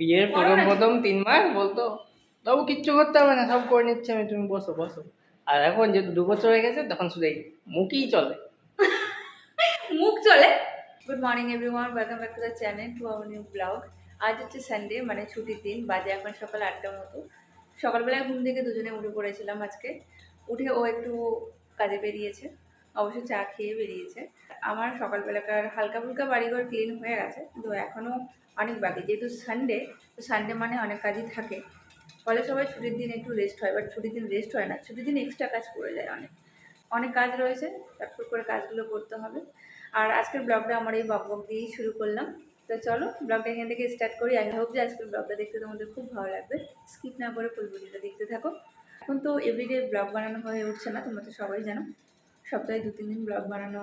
বিয়ের প্রথম প্রথম তিন মাস বলতো তবু কিচ্ছু করতে হবে না সব করে নিচ্ছে আমি তুমি বসো বসো। আর এখন যেহেতু দু বছর হয়ে গেছে তখন শুধু এই মুখই চলে। মুখ চলে। Good morning everyone welcome back to the channel to our new blog আজ হচ্ছে সানডে মানে ছুটির দিন বাজে এখন সকাল আটটার মতো। সকালবেলায় ঘুম থেকে দুজনে উঠে পড়েছিলাম আজকে। উঠে ও একটু কাজে বেরিয়েছে অবশ্য চা খেয়ে বেরিয়েছে। আমার সকালবেলাকার হালকা ফুলকা বাড়িঘর ক্লিন হয়ে গেছে কিন্তু এখনও অনেক বাকি, যেহেতু সানডে তো সানডে মানে অনেক কাজই থাকে। ফলে সবাই ছুটির দিন একটু রেস্ট হয় বাট ছুটির দিন রেস্ট হয় না। ছুটির দিন এক্সট্রা কাজ করে যায় অনেক। অনেক কাজ রয়েছে তারপর করে কাজগুলো করতে হবে। আর আজকের ব্লগটা আমার এই বক বক দিয়েই শুরু করলাম। তো চলো ব্লগটা এখান থেকে স্টার্ট করি। আই হোপ যে আজকের ব্লগটা দেখতে তোমাদের খুব ভালো লাগবে। স্কিপ না করে ফুল ভিডিওটা দেখতে থাকো। এখন তো এভরিডে ব্লগ বানানো হয়ে উঠছে না, তোমরা তো সবাই জানো। সপ্তাহে দু তিন দিন ব্লগ বানানো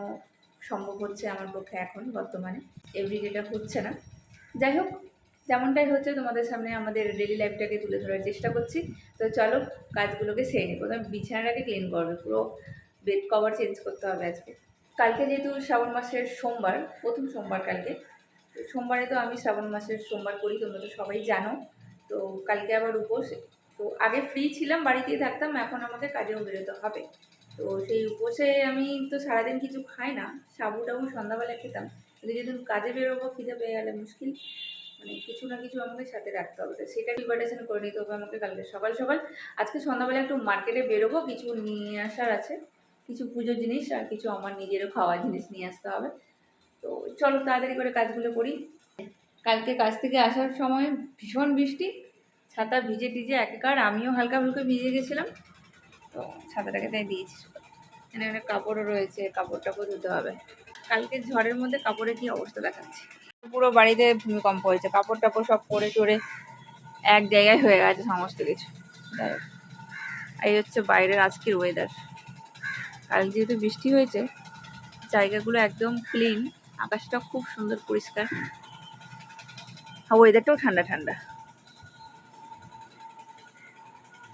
সম্ভব হচ্ছে আমার পক্ষে এখন, বর্তমানে। এভরিডেটা হচ্ছে না। যাই হোক, যেমনটাই হচ্ছে তোমাদের সামনে আমাদের ডেলি লাইফটাকে তুলে ধরার চেষ্টা করছি। তো চলো, কাজগুলোকে সেরে নিই প্রথমে বিছানাটাকে ক্লিন করবে পুরো বেড কভার চেঞ্জ করতে হবে আজকে। কালকে যেহেতু শ্রাবণ মাসের সোমবার, প্রথম সোমবার কালকে। তো সোমবারে তো আমি শ্রাবণ মাসের সোমবার করি, তোমরা তো সবাই জানো। তো কালকে আবার উপোস। তো আগে ফ্রি ছিলাম, বাড়িতেই থাকতাম, এখন আমাকে কাজেও বেরোতে হবে। তো সেই উপোসে আমি তো সারাদিন কিছু খাই না। সাবু টাবু সন্ধ্যাবেলা খেতাম। কিন্তু যেদিন কাজে বেরোবো, খিদে পেয়ে গেলে মুশকিল। মানে কিছু না কিছু আমাকে সাথে রাখতে হবে। তো সেটা প্রিপারেশন করে নিতে হবে আমাকে কালকে সকাল সকাল। আজকে সন্ধ্যাবেলা একটু মার্কেটে বেরোবো, কিছু নিয়ে আসার আছে। কিছু পুজোর জিনিস আর কিছু আমার নিজেরও খাওয়ার জিনিস নিয়ে আসতে হবে। তো চলো তাড়াতাড়ি করে কাজগুলো করি। কালকে কাজ থেকে আসার সময় ভীষণ বৃষ্টি। ছাতা ভিজে টিজে একাকার। আমিও হালকা ফুলকা ভিজে গেছিলাম। তো ছাতাটাকে তাই দিয়েছি। এখানে অনেক কাপড়ও রয়েছে। কাপড় টাপড় ধুতে হবে। কালকে ঝড়ের মধ্যে কাপড়ের কি অবস্থা দেখাচ্ছে? পুরো বাড়িতে ভূমিকম্প হয়েছে, কাপড় টাপড় সব পরে টরে এক জায়গায় হয়ে গেছে সমস্ত কিছু। এই হচ্ছে বাইরের আজকের ওয়েদার কাল যেহেতু বৃষ্টি হয়েছে, জায়গাগুলো একদম ক্লিন আকাশটা খুব সুন্দর পরিষ্কার। ওয়েদারটাও ঠান্ডা ঠান্ডা।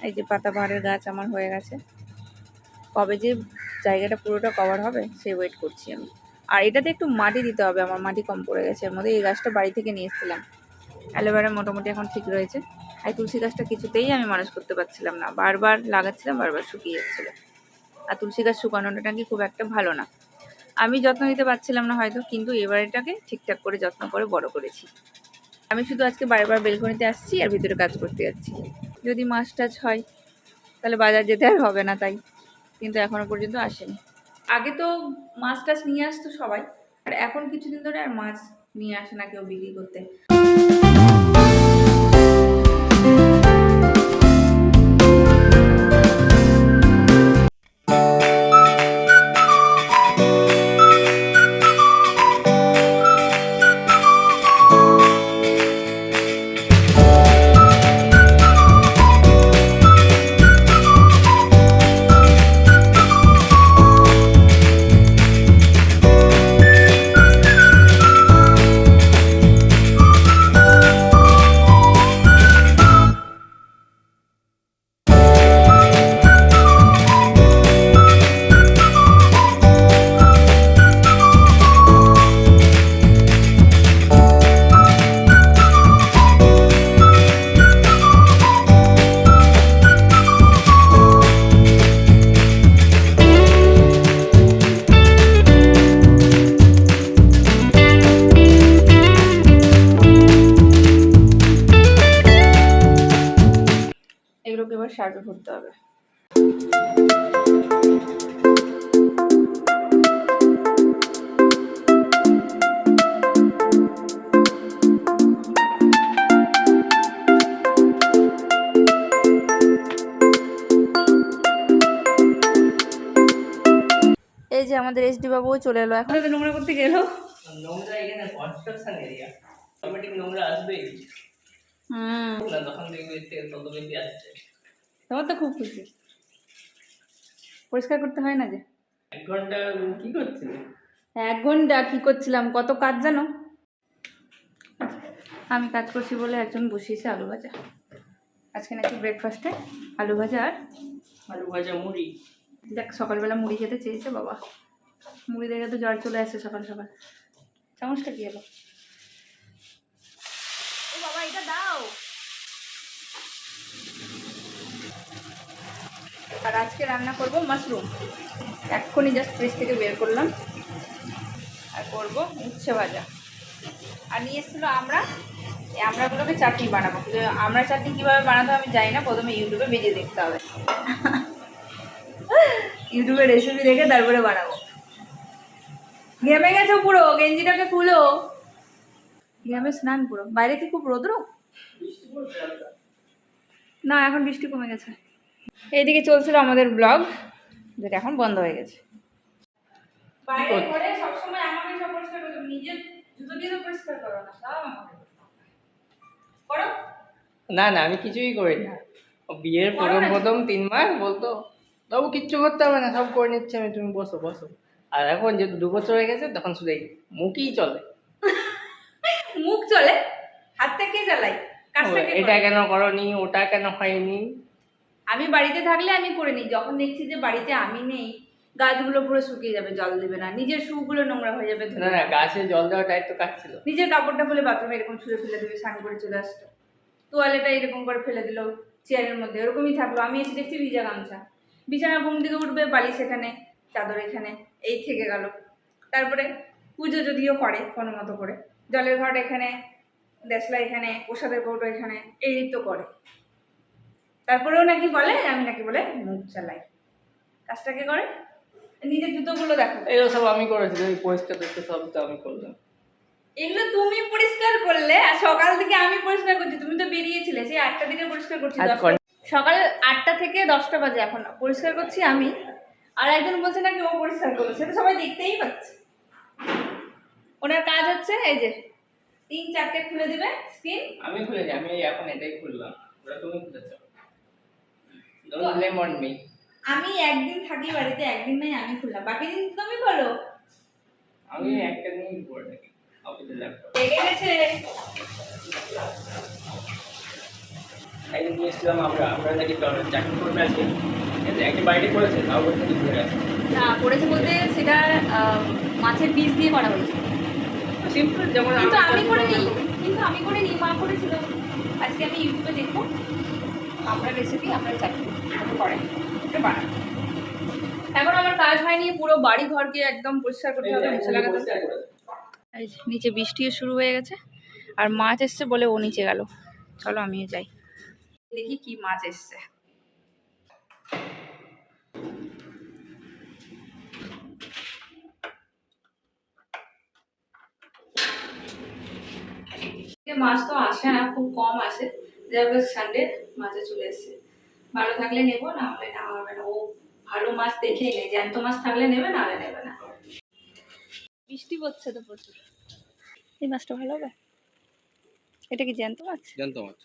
এই যে পাতাবাহারের গাছ আমার হয়ে গেছে। কবে যে জায়গাটা পুরোটা কভার হবে, সেই ওয়েট করছি আমি। আর এটাতে একটু মাটি দিতে হবে, আমার মাটি কম পড়ে গেছে। এর মধ্যে এই গাছটা বাড়ি থেকে নিয়ে এসেছিলাম। অ্যালোভেরা মোটামুটি এখন ঠিক রয়েছে। আর তুলসী গাছটা কিছুতেই আমি মানুষ করতে পারছিলাম না। বারবার লাগাচ্ছিলাম, বারবার শুকিয়ে যাচ্ছিল। আর তুলসী গাছ শুকানোটা নাকি খুব একটা ভালো না। আমি যত্ন নিতে পারছিলাম না হয়তো, কিন্তু এবার এটাকে ঠিকঠাক করে যত্ন করে বড় করেছি। আমি শুধু আজকে বারবার বেলকনিতে আসছি আর ভিতরে কাজ করতে যাচ্ছি। যদি মাছ টাছ হয়, তাহলে বাজার যেতে আর হবে না তাই। কিন্তু এখনও পর্যন্ত আসেনি। আগে তো মাছ টাছ নিয়ে আসতো সবাই, আর এখন কিছুদিন ধরে আর মাছ নিয়ে আসে না কেউ বিক্রি করতে। আমাদের এসডি বাবুও চলে এলো এখন। তো নোংরা করতে গেলো নোংরা এখানে কনস্ট্রাকশন এরিয়া অটোমেটিক নোংরা আসবেই হুম। না তখন দেখবে তত বেশি আসছে। তোমার তো খুব খুশি। পরিষ্কার করতে হয় না যে? এক ঘণ্টা কি করছিস এক ঘণ্টা কি করছিলাম? কত কাজ জানো? আমি কাজ করছি বলে একজন বসিয়েছে আলু ভাজা। আজকে নাকি ব্রেকফাস্টে আলু ভাজা আর আলু ভাজা মুড়ি। দেখ সকালবেলা মুড়ি খেতে চেয়েছে বাবা। মুড়ি দেখে তো জ্বর চলে আসে সকাল সকাল। চামচটা কি হলো ও বাবা, এটা দাও। আর আজকে রান্না করব মাশরুম। এক্ষুনি জাস্ট ফ্রিজ থেকে বের করলাম। আর করব উচ্ছে ভাজা। আর নিয়ে এসেছিল আমরা। এই আমড়াগুলোকে চাটনি বানাবো। কিন্তু আমরা চাটনি কীভাবে বানাতে আমি জানি না। প্রথমে ইউটিউবে বেজে দেখতে হবে। ইউটিউবে রেসিপি দেখে তারপরে বানাবো। ঘেমে গেছো পুরো গেঞ্জিটাকে খুলো। ঘেমে স্নান পুরো। বাইরে কি খুব রোদ্র? না এখন বৃষ্টি কমে গেছে। এইদিকে চলছিল আমাদের ব্লগ। যেটা এখন বন্ধ হয়ে গেছে। না না না আমি কিছুই করি না। বিয়ের প্রথম প্রথম তিন মাস বলতো তবু কিচ্ছু করতে হবে না সব করে নিচ্ছে আমি তুমি বসো বসো। আর এখন যেহেতু দু বছর হয়ে গেছে তখন শুধু এই মুখই চলে। মুখ চলে? হাতটা কে কে এটা? কেন করনি? ওটা কেন হয়নি? আমি বাড়িতে থাকলে আমি করে নিই। যখন দেখছি যে বাড়িতে আমি নেই গাছগুলো পুরো শুকিয়ে যাবে জল দেবে না। নিজের শুগুলো নোংরা হয়ে যাবে না না গাছে জল দেওয়ার দায়িত্ব কাজ ছিল? নিজের কাপড়টা ফেলে বাথরুমে এরকম ছুঁড়ে ফেলে দেবে স্নান করে চলে আসতো। তোয়ালেটা এরকম করে ফেলে দিল চেয়ারের মধ্যে এরকমই থাকল। আমি এসে দেখছি ভিজা গামছা। বিছানা ঘুম থেকে উঠবে বালিশ এখানে চাদর এখানে। এই থেকে গেল। তারপরে পুজো যদিও করে কোনো মতো করে। জলের ঘট এখানে দেশলা এখানে প্রসাদের কৌটো এখানে এই তো করে। তারপরেও নাকি বলে আমি নাকি বলে মুখ চালাই। কাজটাকে করে? নিজের জুতোগুলো দেখো। এগুলো সব আমি করেছি পরিষ্কার টরিষ্কার সব তো আমি করলাম। এগুলো তুমি পরিষ্কার করলে আর সকাল থেকে আমি পরিষ্কার করছি তুমি তো বেরিয়েছিলে সেই আটটা থেকে পরিষ্কার করছি সকাল আটটা থেকে দশটা বাজে এখন। পরিষ্কার করছি আমি আর একজন বলছে নাকি ও পরিষ্কার করবে সেটা সবাই দেখতেই পাচ্ছে। ওনার কাজ হচ্ছে এই যে তিন চারটে খুলে দিবে স্ক্রিন আমি খুলেছি আমি এখন এটাই খুললাম। ওটা তুমি খুলেছো। ডোন্ট ব্লেম অন মি আমি একদিন থাকি বাড়িতে একদিন নাই আমি খুললাম। বাকি দিন তুমি করো আমি একটা দিনই করে থাকি অফিসের ল্যাপটপ গেছে। একদিন নিয়ে এসেছিলাম আমরা। আমরা নাকি চাকরি করবে আজকে। একটা বাইরে করেছে তাও ঘুরে গেছে না করেছে বলতে সেটা মাছের বীজ দিয়ে করা হয়েছে। সিম্পল যেমন কিন্তু আমি করে নিই কিন্তু আমি করে নিই মা করেছিল। আজকে আমি ইউটিউবে দেখব আমরা রেসিপি আমরা চাকরি এখন আমার কাজ হয়নি পুরো বাড়ি ঘরকে একদম পরিষ্কার করতে হবে মুছে লাগাতে নিচে বৃষ্টিও শুরু হয়ে গেছে আর মাছ এসছে বলে ও নিচে গেল। চলো আমিও যাই। দেখি কি মাছ এসছে। মাছ তো আসে না খুব কম আসে। যাই হোক সানডে মাছে চলে এসছে। ভালো থাকলে নেব না হলে না হবে না। ও ভালো মাছ দেখেই নেই জ্যান্ত মাছ থাকলে নেবে না হলে নেবে না। বৃষ্টি পড়ছে তো প্রচুর। এই মাছটা ভালো হবে? এটা কি জ্যান্ত মাছ? জানতো মাছ।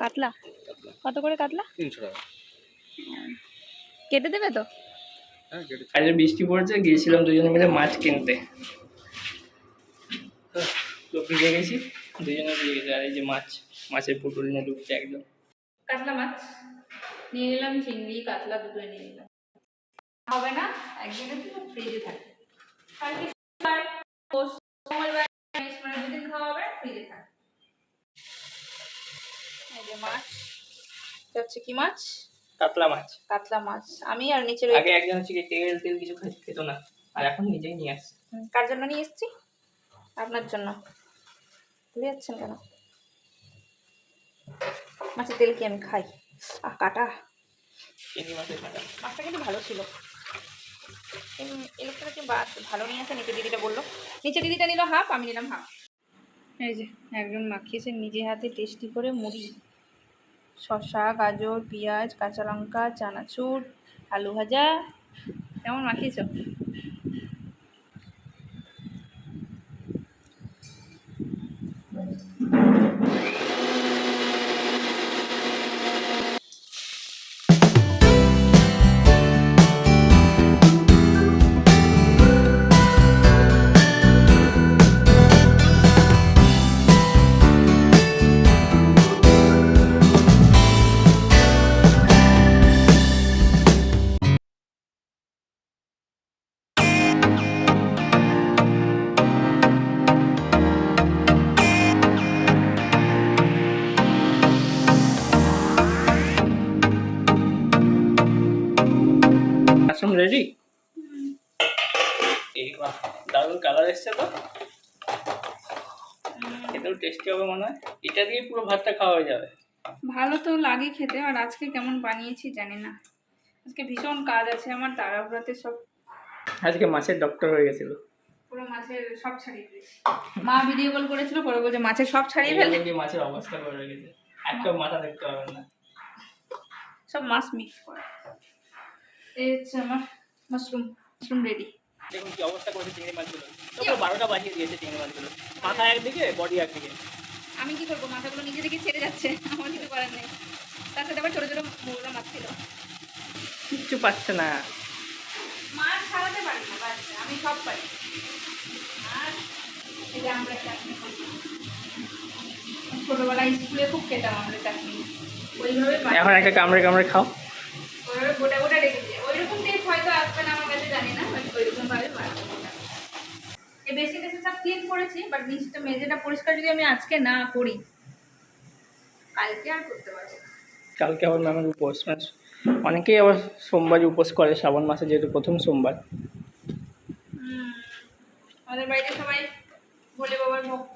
কাতলা? কত করে কাতলা? তিনশো টাকা। কেটে দেবে তো? হ্যাঁ কেটেছি বৃষ্টি পড়ছে গিয়েছিলাম দুজনে মিলে মাছ কিনতে। তো ভিজে গেছি দুজনে ভিজে গেছি আর এই যে মাছ মাছের পুটুল নিয়ে ঢুকছে একদম। কাতলা মাছ? নিয়ে নিলাম চিংড়ি কাতলা দুটোই নিয়ে নিলাম। হবে না? একদিনের জন্য ফ্রিজে থাকে। কালকে শনিবার, পরশু মঙ্গলবার নিরামিষ, মানে দুদিন খাওয়া হবে ফ্রিজে থাকে এই যে মাছ এটা হচ্ছে কি মাছ? কাতলা মাছ। কাতলা মাছ। আমি আর নিচে আগে একজন হচ্ছে কি তেল তেল কিছু খাই- খেত না আর এখন নিজেই নিয়ে আসছে। কার জন্য নিয়ে এসেছি? আপনার জন্য। ভুলে যাচ্ছেন কেন? মাছের তেল কি আমি খাই? আহ কাটা। চিংড়ি মাছের কাটা। মাছটা কিন্তু ভালো ছিল। ইলেকট্রিক বাস ভালো নিয়ে আসে নিচে দিদিটা বলল। নিচে দিদিটা নিল হাফ আমি নিলাম হাফ। এই যে একজন মাখিয়েছে নিজে হাতে টেস্টি করে মুড়ি। শসা গাজর পেঁয়াজ কাঁচা লঙ্কা চানাচুর আলু ভাজা। কেমন মাখিয়েছো? হবে মনে হয়। এটা দিয়ে পুরো ভাতটা খাওয়া হয়ে যাবে। ভালো তো লাগে খেতে আর আজকে কেমন বানিয়েছি জানি না। আজকে ভীষণ কাজ আছে আমার তাড়াহুড়াতে সব আজকে মাছের ডক্টর হয়ে গেছিল। পুরো মাছের সব ছাড়িয়ে ফেলেছি। মা ভিডিও কল করেছিল পরে বলছে মাছের সব ছাড়িয়ে ফেলে। এই মাছের অবস্থা করে রেখেছে। একটা মাথা দেখতে পাবেন না। সব মাছ মিক্স করা। এই হচ্ছে আমার মাশরুম মাশরুম রেডি দেখুন কি অবস্থা করেছে চিংড়ি মাছগুলো। সকাল বারোটা বাজিয়ে দিয়েছে চিংড়ি মাছগুলো। মাথা একদিকে বডি একদিকে। আমি কি করব? মাথাগুলো নিজে থেকে ছেড়ে যাচ্ছে। আমার কিছু করার নেই। তার সাথে আবার ছোটো ছোটো মৌলা মাছ ছিল কিচ্ছু পাচ্ছে না। মাছ ছাড়াতে পারি না আমি সব পারি। আর এই যে আমরা চাটনি। ছোটবেলায় স্কুলে খুব খেতাম আমরা চাটনি ওইভাবে। এখন একটা কামড়ে কামড়ে খাও। ওইভাবে গোটা গোটা রেখে দিই ওইরকম টেস্ট হয়তো আসবে না আমার কাছে জানি না বাট ওইরকম ভাবে বানাবো ওটা। এই বেশি বেশি সব ক্লিন করেছি বাট নিচটা মেঝেটা পরিষ্কার যদি আমি আজকে না করি কালকে আর করতে পারব কালকে আবার ম্যামের উপোস মানে অনেকেই আবার সোমবার উপোস করে শ্রাবণ মাসে যেহেতু প্রথম সোমবার। হুম। আমাদের বাড়িতে সবাই ভোলে বাবার ভক্ত।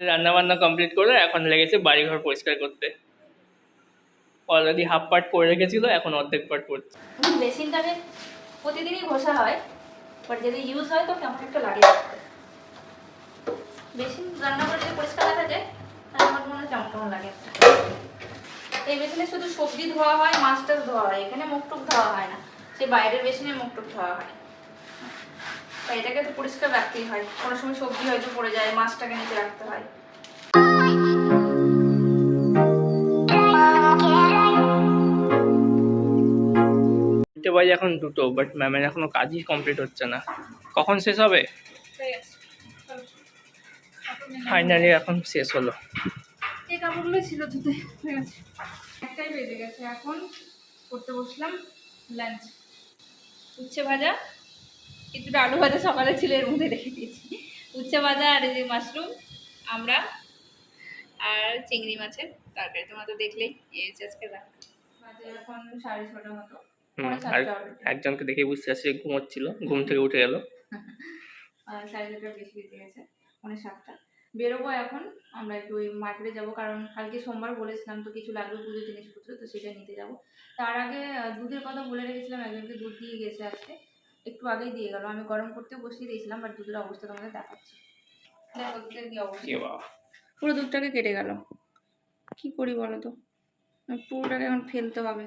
রান্না বান্না কমপ্লিট করে এখন লেগেছে বাড়িঘর পরিষ্কার করতে। অলরেডি হাফ পার্ট করে রেখেছিল এখন অর্ধেক পার্ট করছে। বেসিনটাকে প্রতিদিনই ঘষা হয়। বাট যদি ইউজ হয় তো কেমন একটা লাগে বেশি রান্না করে যদি পরিষ্কার দেখা যায় আমার মনে হয় কেমন লাগে এই বেসিনে শুধু সবজি ধোয়া হয় মাছ টাছ ধোয়া হয়, এখানে মুখ টুক ধোয়া হয় না। সে বাইরের বেসিনে মুখ টুক ধোয়া হয়। এটাকে তো পরিষ্কার রাখতেই হয়। কোনো সময় সবজি হয়তো পড়ে যায়, মাছটাকে নিচে রাখতে হয়। বাজে এখন দুটো বাট ম্যামের এখনও কাজই কমপ্লিট হচ্ছে না। কখন শেষ হবে? ঠিক আছে ফাইনালি এখন শেষ হলো। এই কাপড়গুলো ছিল ধুতে একটাই বেজে গেছে এখন করতে বসলাম লাঞ্চ উচ্ছে ভাজা কিছুটা আলু ভাজা সকালে ছিল এর মধ্যে রেখে দিয়েছি। উচ্ছে ভাজা আর এই যে মাশরুম আমরা আর চিংড়ি মাছের তরকারি। তোমরা তো দেখলেই এই হচ্ছে আজকে বাজে এখন সাড়ে ছটা মতো। আর একজনকে দেখে বুঝতে পারছি ঘুমোচ্ছিল ঘুম থেকে উঠে গেল। আর সাড়ে ছটার বেশি বেজে গেছে মানে সাতটা। বেরোবো এখন আমরা একটু ওই মার্কেটে যাব কারণ কালকে সোমবার বলেছিলাম তো কিছু লাগবে পুজোর জিনিসপত্র তো সেটা নিতে যাব। তার আগে দুধের কথা বলে রেখেছিলাম একজনকে দুধ দিয়ে গেছে আজকে। একটু আগেই দিয়ে গেল আমি গরম করতে বসিয়ে দিয়েছিলাম বাট দুধের অবস্থা তোমাদের দেখাচ্ছি। দেখো দুধের কি অবস্থা। বাবা। পুরো দুধটাকে কেটে গেল। কি করি বলো তো? পুরোটাকে এখন ফেলতে হবে।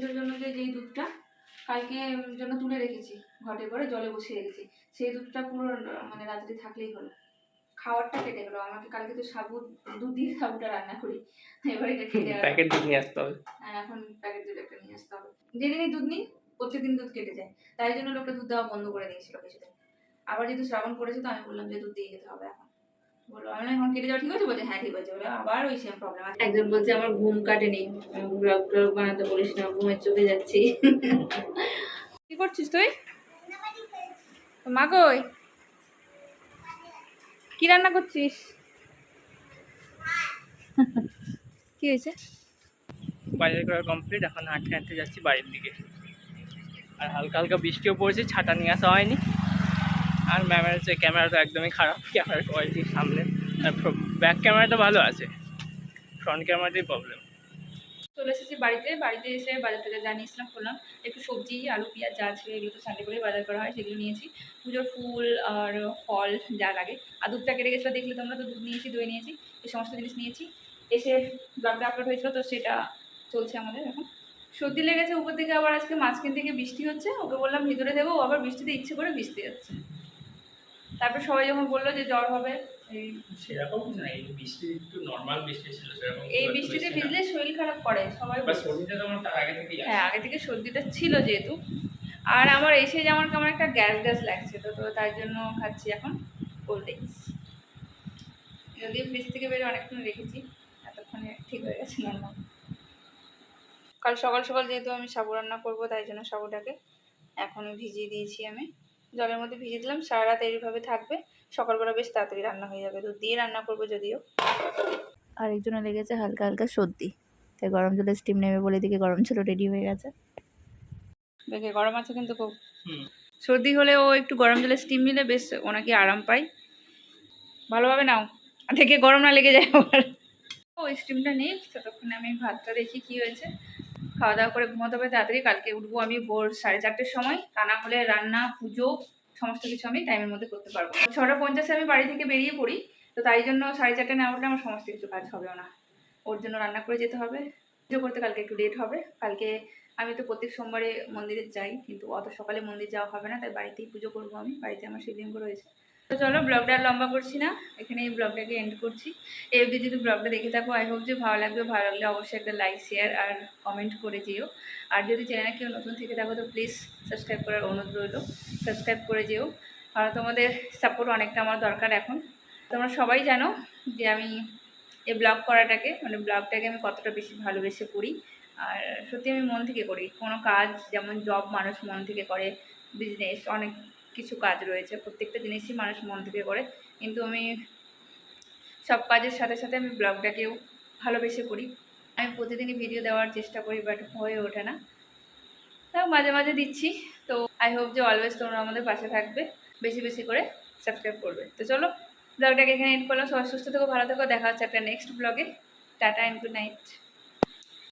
পুজোর জন্য যে যেই দুধটা কালকে জন্য তুলে রেখেছি ঘটে করে জলে বসিয়ে রেখেছি সেই দুধটা পুরো মানে রাত্রি থাকলেই হলো। খাওয়ারটা কেটে গেলো আমাকে কালকে তো সাবু দুধ দিয়ে সাবুটা রান্না করি। এবারে এটা কেটে প্যাকেট দুধ নিয়ে আসতে হবে। হ্যাঁ এখন প্যাকেট দুধ একটা নিয়ে আসতে হবে। যেদিনই দুধ নিই প্রত্যেকদিন দুধ কেটে যায়। তাই জন্য লোকটা দুধ দেওয়া বন্ধ করে দিয়েছিল কিছুদিন। আবার যেহেতু শ্রাবণ পড়েছে তো আমি বললাম যে দুধ দিয়ে যেতে হবে এখন। বলল আমি এখন কেটে যাওয়া ঠিক আছে। বলছে হ্যাঁ ঠিক আছে। বলে আবার ওই সেম প্রবলেম একজন বলছে আমার ঘুম কাটেনি। ব্লগ বানাতে বলিস না ঘুমের চোখে যাচ্ছি। কি করছিস তুই? মা কই? কি রান্না করছিস? কি হয়েছে? বাজার করা কমপ্লিট এখন হাঁটতে হাঁটতে যাচ্ছি বাড়ির দিকে। আর হালকা হালকা বৃষ্টিও পড়েছে ছাতা নিয়ে আসা হয়নি। আর ম্যামের হচ্ছে ক্যামেরাটা একদমই খারাপ ক্যামেরার কোয়ালিটি সামনে আর ব্যাক ক্যামেরাটা ভালো আছে। ফ্রন্ট ক্যামেরাটাই প্রবলেম চলে এসেছি বাড়িতে। বাড়িতে এসে বাজার থেকে যা নিয়েছিলাম করলাম। একটু সবজি, আলু, পেঁয়াজ যা ছিল এগুলো তো সানডে করেই বাজার করা হয়, সেগুলো নিয়েছি। পুজোর ফুল আর ফল যা লাগে। আর দুধটা কেটে গেছিল, দেখলে তোমরা তো দুধ নিয়েছি, দই নিয়েছি, এই সমস্ত জিনিস নিয়েছি। এসে ব্লগটা আপলোড হয়েছিল, তো সেটা চলছে আমাদের এখন। সর্দি লেগেছে উপর থেকে আবার আজকে মাঝখান থেকে বৃষ্টি হচ্ছে। ওকে বললাম, ভিতরে দেবো। আবার বৃষ্টিতে ইচ্ছে করে ভিজতে যাচ্ছে। তারপর সবাই যখন বলল যে জ্বর হবে এই সেরকম না এই বৃষ্টি একটু নর্মাল বৃষ্টি ছিল সেরকম এই বৃষ্টিতে ভিজলে শরীর খারাপ করে সবাই বা তো আমার তার আগে থেকেই হ্যাঁ আগে থেকে সর্দিটা ছিল যেহেতু। আর আমার এসে যে আমার কেমন একটা গ্যাস গ্যাস লাগছে তো তো তাই জন্য খাচ্ছি এখন কোল্ড ড্রিঙ্কস যদিও ফ্রিজ থেকে বেরিয়ে অনেকক্ষণ রেখেছি এতক্ষণে ঠিক হয়ে গেছে নর্মাল কাল সকাল সকাল যেহেতু আমি সাবু রান্না করব তাই জন্য সাবুটাকে এখনই ভিজিয়ে দিয়েছি আমি। জলের মধ্যে ভিজিয়ে দিলাম সারা রাত এইভাবে থাকবে। সকালবেলা বেশ তাড়াতাড়ি রান্না হয়ে যাবে। দুধ দিয়ে রান্না করব যদিও। আরেকজনের লেগেছে হালকা হালকা সর্দি। তাই গরম জলে স্টিম নেবে বলে দিকে গরম জল রেডি হয়ে গেছে। দেখে গরম আছে কিন্তু খুব। সর্দি হলে ও একটু গরম জলে স্টিম নিলে বেশ ওনাকে আরাম পায় ভালোভাবে নাও। আর থেকে গরম না লেগে যায় আবার। ওই স্টিমটা নেই ততক্ষণে আমি ভাতটা দেখি কি হয়েছে। খাওয়া দাওয়া করে ঘুমাতে হবে তাড়াতাড়ি, কালকে উঠবো আমি ভোর সাড়ে চারটের সময়। তা না হলে রান্না, পুজো, সমস্ত কিছু আমি টাইমের মধ্যে করতে পারব ছটা পঞ্চাশে আমি বাড়ি থেকে বেরিয়ে পড়ি, তো তাই জন্য সাড়ে চারটে না উঠলে আমার সমস্ত কিছু কাজ হবেও না। ওর জন্য রান্না করে যেতে হবে। পুজো করতে কালকে একটু লেট হবে। কালকে আমি তো প্রত্যেক সোমবারে মন্দিরে যাই, কিন্তু অত সকালে মন্দির যাওয়া হবে না, তাই বাড়িতেই পুজো করব আমি। বাড়িতে আমার শিবলিঙ্গ রয়েছে। তো চলো ব্লগটা লম্বা করছি না এখানে এই ব্লগটাকে এন্ড করছি। এই অবধি যদি ব্লগটা দেখে থাকো আই হোপ যে ভালো লাগবে। ভালো লাগলে অবশ্যই একটা লাইক শেয়ার আর কমেন্ট করে যেও। আর যদি চ্যানেলে কেউ নতুন থেকে থাকো, তো প্লিজ সাবস্ক্রাইব করার অনুরোধ রইল। সাবস্ক্রাইব করে যেও। আর তোমাদের সাপোর্ট অনেকটা আমার দরকার এখন। তোমরা সবাই জানো যে আমি এই ব্লগ করাটাকে মানে ব্লগটাকে আমি কতটা বেশি ভালোবেসে করি। আর সত্যি আমি মন থেকে করি। কোনো কাজ, যেমন জব মানুষ মন থেকে করে বিজনেস অনেক কিছু কাজ রয়েছে, প্রত্যেকটা জিনিসই মানুষ মন থেকে করে। কিন্তু আমি সব কাজের সাথে সাথে আমি ব্লগটাকেও ভালোবেসে করি। আমি প্রতিদিনই ভিডিও দেওয়ার চেষ্টা করি বাট হয়ে ওঠে না। তাও মাঝে মাঝে দিচ্ছি। তো আই হোপ যে অলওয়েজ তোমরা আমাদের পাশে থাকবে। বেশি বেশি করে সাবস্ক্রাইব করবে। তো চলো, ব্লগটাকে এখানে এন্ড করলাম। সবাই সুস্থ থেকো, ভালো থেকো। দেখা হচ্ছে একটা নেক্সট ব্লগে টাটা অ্যান্ড গুড নাইট